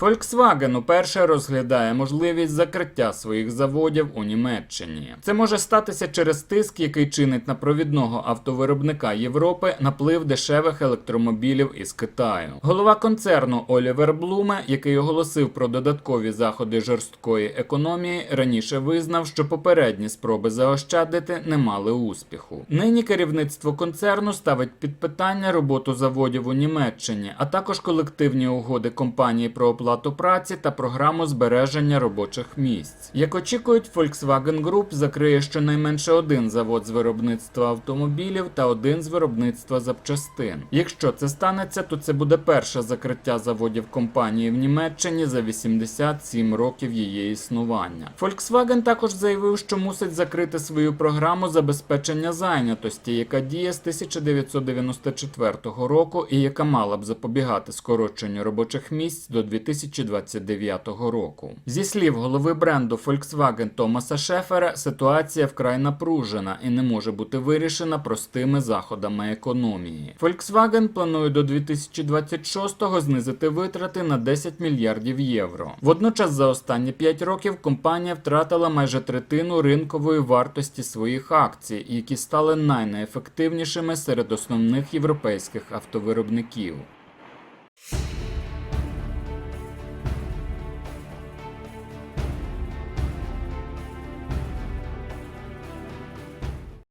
Volkswagen уперше розглядає можливість закриття своїх заводів у Німеччині. Це може статися через тиск, який чинить на провідного автовиробника Європи наплив дешевих електромобілів із Китаю. Голова концерну Олівер Блуме, який оголосив про додаткові заходи жорсткої економії, раніше визнав, що попередні спроби заощадити не мали успіху. Нині керівництво концерну ставить під питання роботу заводів у Німеччині, а також колективні угоди компанії про оплату праці та програму збереження робочих місць. Як очікують, Volkswagen Group закриє щонайменше один завод з виробництва автомобілів та один з виробництва запчастин. Якщо це станеться, то це буде перше закриття заводів компанії в Німеччині за 87 років її існування. Volkswagen також заявив, що мусить закрити свою програму забезпечення зайнятості, яка діє з 1994 року і яка мала б запобігати скороченню робочих місць до 2029 року. Зі слів голови бренду Volkswagen Томаса Шефера, ситуація вкрай напружена і не може бути вирішена простими заходами економії. Volkswagen планує до 2026-го знизити витрати на 10 мільярдів євро. Водночас за останні 5 років компанія втратила майже третину ринкової вартості своїх акцій, які стали найнеефективнішими серед основних європейських автовиробників.